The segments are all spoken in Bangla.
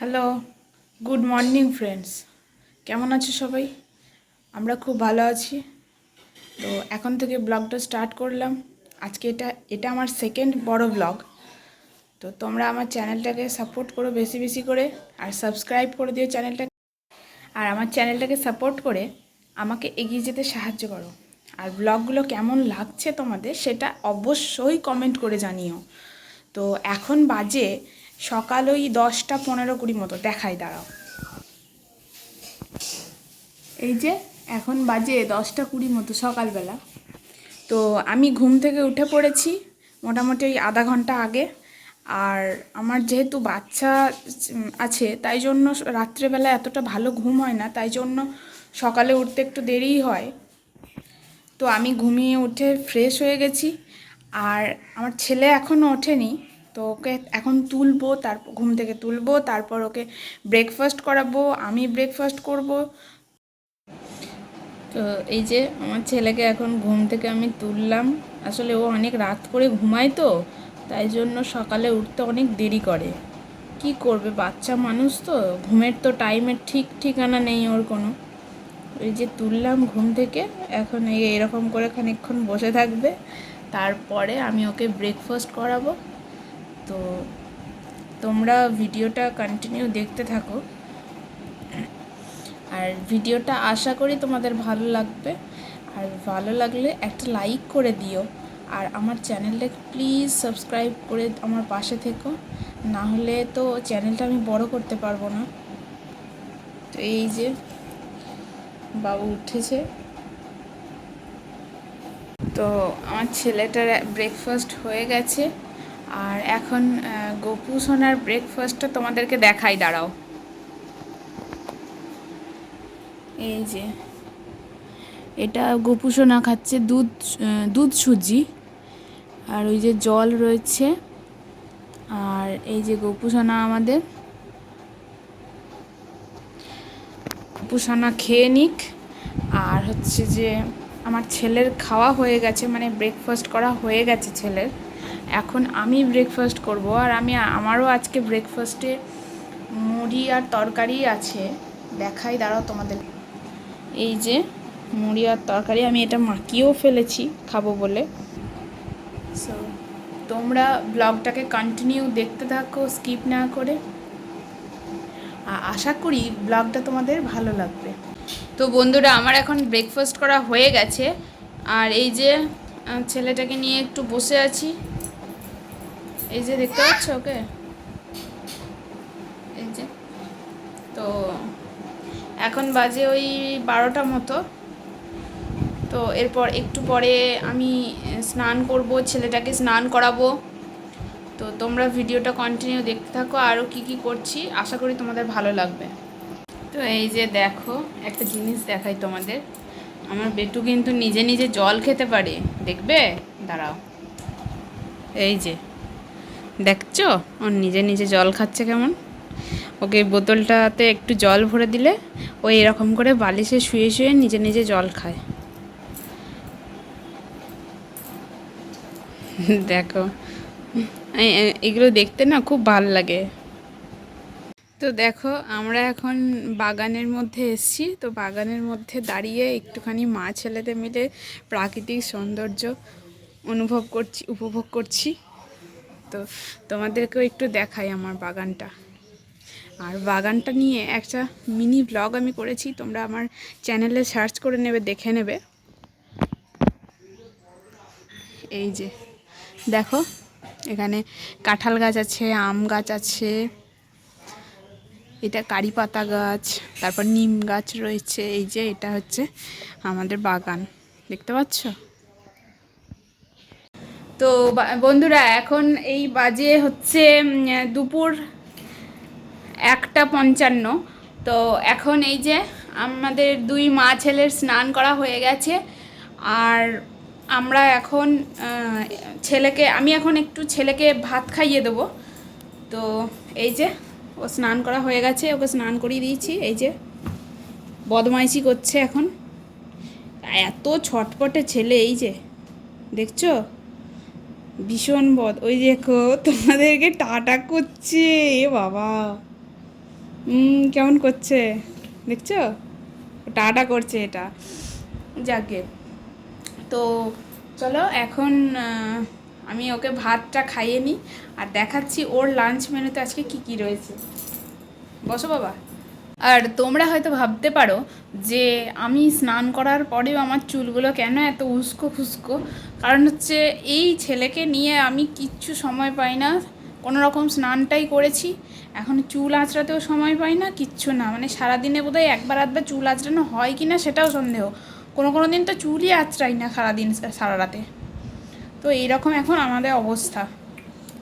হ্যালো গুড মর্নিং ফ্রেন্ডস কেমন আছো সবাই? আমরা খুব ভালো আছি। তো এখন থেকে ব্লগটা স্টার্ট করলাম। আজকে এটা এটা আমার সেকেন্ড বড় ব্লগ তো তোমরা আমার চ্যানেলটাকে সাপোর্ট করো বেশি বেশি করে। আর সাবস্ক্রাইব করে দিও চ্যানেলটাকে আর আমার চ্যানেলটাকে সাপোর্ট করে আমাকে এগিয়ে যেতে সাহায্য করো। আর ব্লগগুলো কেমন লাগছে তোমাদের সেটা অবশ্যই কমেন্ট করে জানিও। তো এখন বাজে সকাল ওই দশটা পনেরো কুড়ি মতো। দেখাই, দাঁড়াও। এই যে, এখন বাজে দশটা কুড়ি মতো সকালবেলা। তো আমি ঘুম থেকে উঠে পড়েছি মোটামুটি ওই আধা ঘণ্টা আগে। আর আমার যেহেতু বাচ্চা আছে, তাই জন্য রাত্রেবেলা এতটা ভালো ঘুম হয় না, তাই জন্য সকালে উঠতে একটু দেরিই হয়। তো আমি ঘুমিয়ে উঠে ফ্রেশ হয়ে গেছি। আর আমার ছেলে এখনও ওঠেনি। তো ওকে এখন তুলবো তারপর ঘুম থেকে তুলবো, তারপর ওকে ব্রেকফাস্ট করাবো, আমি ব্রেকফাস্ট করব। তো এই যে আমার ছেলেকে এখন ঘুম থেকে আমি তুললাম। আসলে ও অনেক রাত করে ঘুমায় তো, তাই জন্য সকালে উঠতে অনেক দেরি করে। কি করবে? বাচ্চা মানুষ তো, ঘুমের তো টাইমের ঠিক ঠিকানা নেই ওর কোনো। এই যে তুললাম ঘুম থেকে, এখন এই এরকম করে খানিকক্ষণ বসে থাকবে। তারপরে আমি ওকে ব্রেকফাস্ট করাবো। তো তোমরা ভিডিওটা কন্টিনিউ দেখতে থাকো। আর ভিডিওটা আশা করি তোমাদের ভালো লাগবে। আর ভালো লাগলে একটা লাইক করে দিও। আর আমার চ্যানেলটাকে প্লিজ সাবস্ক্রাইব করে আমার পাশে থেকো। না হলে তো চ্যানেলটা আমি বড় করতে পারব না। তো এই যে বাবু উঠেছে। তো আমার ছেলেটার ব্রেকফাস্ট হয়ে গেছে। আর এখন গপু সোনার ব্রেকফাস্টটা তোমাদেরকে দেখাই, দাঁড়াও। এই যে, এটা গপু সোনা খাচ্ছে দুধ দুধ সুজি, আর ওই যে জল রয়েছে, আর এই যে গপু সোনা আমাদের। গপু সোনা খেয়ে নিক, আর হচ্ছে যে আমার ছেলের খাওয়া হয়ে গেছে মানে ব্রেকফাস্ট করা হয়ে গেছে ছেলের। এখন আমি ব্রেকফাস্ট করব আর আমি, আমারও আজকে ব্রেকফাস্টে মুড়ি আর তরকারি আছে। দেখাই, দাঁড়াও তোমাদের। এই যে মুড়ি আর তরকারি, আমি এটা মাখিয়েও ফেলেছি, খাব বলে। সো তোমরা ব্লগটাকে কন্টিনিউ দেখতে থাকো স্কিপ না করে। আশা করি ব্লগটা তোমাদের ভালো লাগবে। তো বন্ধুরা, আমার এখন ব্রেকফাস্ট করা হয়ে গেছে। আর এই যে ছেলেটাকে নিয়ে একটু বসে আছি। এই যে দেখতে পাচ্ছ ওকে? এই যে। তো এখন বাজে ওই বারোটা মতো। তো এরপর একটু পরে আমি স্নান করব, ছেলেটাকে স্নান করাবো। তো তোমরা ভিডিওটা কন্টিনিউ দেখতে থাকো আরও কি কি করছি, আশা করি তোমাদের ভালো লাগবে। তো এই যে দেখো, একটা জিনিস দেখাই তোমাদের। আমার বেটু কিন্তু নিজে নিজে জল খেতে পারে, দেখবে? দাঁড়াও। এই যে। দেখছ? ও নিজে নিজে জল খাচ্ছে কেমন? ওকে বোতলটাতে একটু জল ভরে দিলে ও এরকম করে বালিশে শুয়ে শুয়ে নিজে নিজে জল খায়। দেখো। এগুলো দেখতে না খুব ভালো লাগে। তো দেখো, আমরা এখন বাগানের মধ্যে এসেছি। তো বাগানের মধ্যে দাঁড়িয়ে একটুখানি মা ছেলেদের মিলে প্রাকৃতিক সৌন্দর্য অনুভব করছি, উপভোগ করছি। তো তোমাদেরকেও একটু দেখাই আমার বাগানটা। আর বাগানটা নিয়ে একটা মিনি ব্লগ আমি করেছি, তোমরা আমার চ্যানেলে সার্চ করে নেবে, দেখে নেবে। এই যে, দেখো, এখানে কাঁঠাল গাছ আছে, আম গাছ আছে, এটা কারি পাতা গাছ, তারপর নিম গাছ রয়েছে, এই যে এটা হচ্ছে আমাদের বাগান, দেখতে পাচ্ছ? তো বন্ধুরা, এখন এই বাজে হচ্ছে দুপুর একটা পঞ্চান্ন। তো এখন এই যে আমাদের দুই মা ছেলের স্নান করা হয়ে গেছে। আর আমরা এখন ছেলেকে, আমি এখন একটু ছেলেকে ভাত খাইয়ে দেবো। তো এই যে, ও স্নান করা হয়ে গেছে, ওকে স্নান করিয়ে দিয়েছি। এই যে, বদমাইশি করছে এখন। এত ছটপটে ছেলে এই যে, দেখছ? ভীষণ বদ। ওই দেখো, তোমাদেরকে টাটা করছে। এ বাবা। কেমন করছে? দেখছ? টাটা করছে এটা। যাকে। তো চলো, এখন আমি ওকে ভাতটা খাইয়ে নিই, আর দেখাচ্ছি ওর লাঞ্চ মেনুতে আজকে কি কি রয়েছে। বসো বাবা। আর তোমরা হয়তো ভাবতে পারো যে আমি স্নান করার পরেও আমার চুলগুলো কেন এত উস্কো খুস্কো? কারণ হচ্ছে এই ছেলেকে নিয়ে আমি কিচ্ছু সময় পাই না। কোনো রকম স্নানটাই করেছি। এখন চুল আঁচড়াতেও সময় পাই না, কিচ্ছু না। মানে সারাদিনে বোধহয় একবার আধবার চুল আঁচড়ানো হয় কি না সেটাও সন্দেহ। কোনো কোনো দিন তো চুলই আঁচড়াই না সারাদিন সারা রাতে। তো এইরকম এখন আমাদের অবস্থা।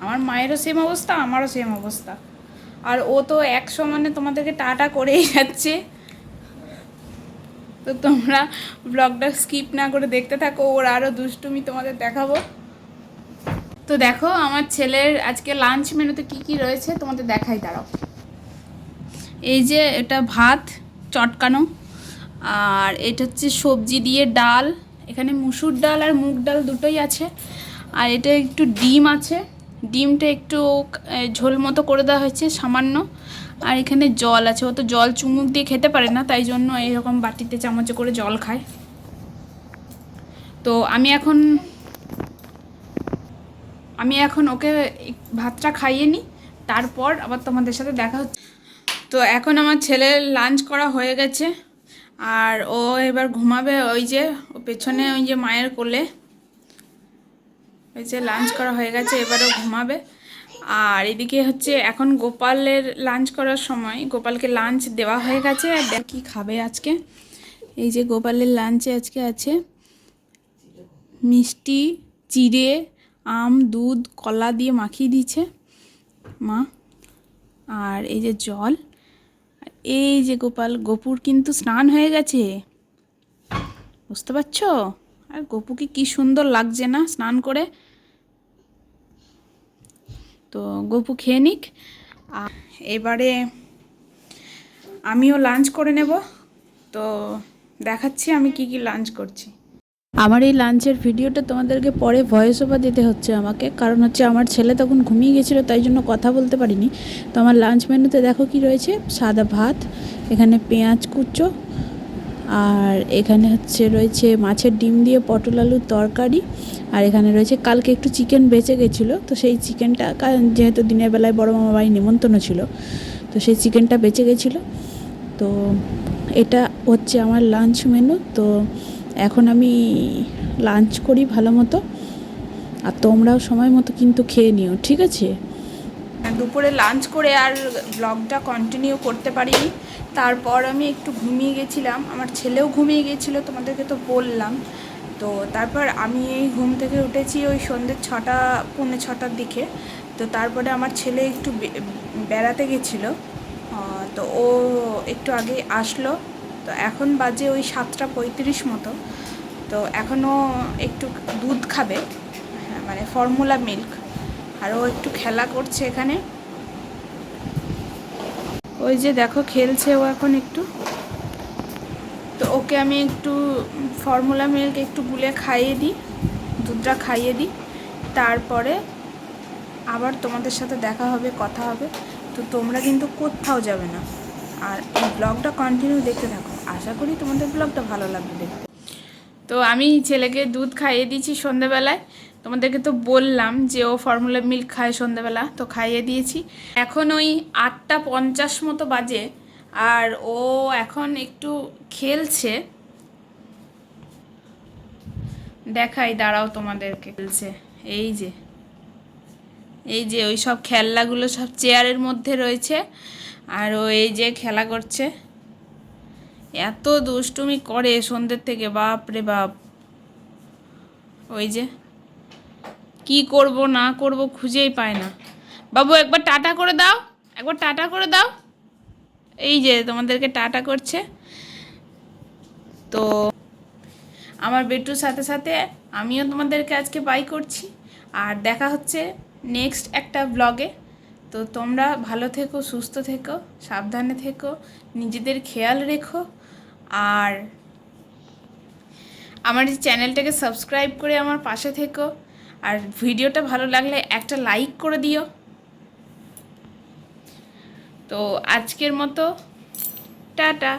আমার মায়েরও সেম অবস্থা, আমারও সেম অবস্থা। আর ও তো এক সমানে তোমাদেরকে টাটা করেই যাচ্ছে। তো তোমরা ব্লগটা স্কিপ না করে দেখতে থাকো, ওর আরও দুষ্টুমি তোমাদের দেখাবো। তো দেখো, আমার ছেলের আজকে লাঞ্চ মেনুতে কি কি রয়েছে তোমাদের দেখাই, দাঁড়াও। এই যে এটা ভাত চটকানো, আর এটা হচ্ছে সবজি দিয়ে ডাল, এখানে মুসুর ডাল আর মুগ ডাল দুটোই আছে, আর এটা একটু ডিম আছে। ডিমটা একটু ঝোল মতো করে দেওয়া হয়েছে, সামান্য। আর এখানে জল আছে, ও তো জল চুমুক দিয়ে খেতে পারে না, তাই জন্য এরকম বাটিতে চামচে করে জল খায়। তো আমি এখন আমি এখন ওকে ভাতটা খাইয়ে নিই, তারপর আবার তোমাদের সাথে দেখা হচ্ছে। তো এখন আমার ছেলের লাঞ্চ করা হয়ে গেছে, আর ও এবার ঘুমাবে ওই যে, ও পেছনে ওই যে মায়ের কোলে। ওই যে লাঞ্চ করা হয়ে গেছে, এবারও ঘুমাবে। আর এদিকে হচ্ছে এখন গোপালের লাঞ্চ করার সময়, গোপালকে লাঞ্চ দেওয়া হয়ে গেছে। আর কী খাবে আজকে। এই যে গোপালের লাঞ্চে আজকে আছে মিষ্টি চিড়ে আম, দুধ, কলা দিয়ে মাখিয়ে দিচ্ছে মা। আর এই যে জল। এই যে গোপাল, গোপুর কিন্তু স্নান হয়ে গেছে। বুঝতে পারছ? আর গোপুকে কি সুন্দর লাগছে না স্নান করে। তো গপু খেয়ে নিক। এবারে আমিও লাঞ্চ করে নেব। তো দেখাচ্ছি আমি কি কি লাঞ্চ করছি। আমার এই লাঞ্চের ভিডিওটা তোমাদেরকে পরে ভয়েস ওভার দিতে হচ্ছে আমাকে, কারণ হচ্ছে আমার ছেলে তখন ঘুমিয়ে গেছিল, তাই জন্য কথা বলতে পারিনি। তো আমার লাঞ্চ মেনুতে দেখো কি রয়েছে, সাদা ভাত, এখানে পেঁয়াজ কুচো আর এখানে হচ্ছে রয়েছে মাছের ডিম দিয়ে পটল আলুর তরকারি, আর এখানে রয়েছে কালকে একটু চিকেন বেঁচে গেছিল, তো সেই চিকেনটা যেহেতু দিনের বেলায় বড় মামা বাড়ি নিমন্ত্রণ ছিল, তো সেই চিকেনটা বেঁচে গেছিল। তো এটা হচ্ছে আমার লাঞ্চ মেনু তো এখন আমি লাঞ্চ করি ভালো মতো, আর তোমরাও সময় মতো কিন্তু খেয়ে নিও, ঠিক আছে? দুপুরে লাঞ্চ করে আর ব্লগটা কন্টিনিউ করতে পারিনি। তারপর আমি একটু ঘুমিয়ে গেছিলাম। আমার ছেলেও ঘুমিয়ে গেছিল তোমাদেরকে তো বললাম। তো তারপর আমি এই ঘুম থেকে উঠেছি ওই সন্ধ্যে ছটা পৌনে ছটার দিকে। তো তারপরে আমার ছেলে একটু বেড়াতে গেছিল। তো ও একটু আগে আসলো। তো এখন বাজে ওই সাতটা পঁয়ত্রিশ মতো। তো এখনও একটু দুধ খাবে। হ্যাঁ, মানে ফর্মুলা মিল্ক আর ও একটু খেলা করছে এখানে। ওই যে দেখো, খেলছে ও এখন একটু। তো ওকে আমি একটু ফর্মুলা মিল্ক একটু গুলে খাইয়ে দিই, দুধটা খাইয়ে দিই। তারপরে আবার তোমাদের সাথে দেখা হবে, কথা হবে। তো তোমরা কিন্তু কোথাও যাবে না। আর এই ব্লগটা কন্টিনিউ দেখতে থাকো। আশা করি তোমাদের ব্লগটা ভালো লাগবে দেখতে। তো আমি ছেলেকে দুধ খাইয়ে দিয়েছি সন্ধেবেলায়। তোমাদেরকে তো বললাম যে ও ফর্মুলা মিল্ক খায় সন্ধেবেলা তো খাইয়ে দিয়েছি। এখন ওই আটটা পঞ্চাশ মতো বাজে আর ও এখন একটু খেলছে। দেখাই, দাঁড়াও তোমাদেরকে খেলছে। এই যে এই যে ওই সব খেলনাগুলো সব চেয়ারের মধ্যে রয়েছে আর ও এই যে খেলা করছে। এত দুষ্টুমি করে সন্ধ্যের থেকে বাপ রে বাপ। ওই যে কি করব, না করব খুঁজেই পায় না। বাবু, একবার টাটা করে দাও, একবার টাটা করে দাও। এই যে তোমাদেরকে টাটা করছে। তো আমার বেটুর সাথে সাথে আমিও তোমাদেরকে আজকে বাই করছি। আর দেখা হচ্ছে নেক্সট একটা ব্লগে তো তোমরা ভালো থেকো, সুস্থ থেকো, সাবধানে থেকো, নিজেদের খেয়াল রেখো। আর আমার চ্যানেলটাকে সাবস্ক্রাইব করে আমার পাশে থেকো। আর ভিডিওটা ভালো লাগলে একটা লাইক করে দিও। তো আজকের মতো টাটা।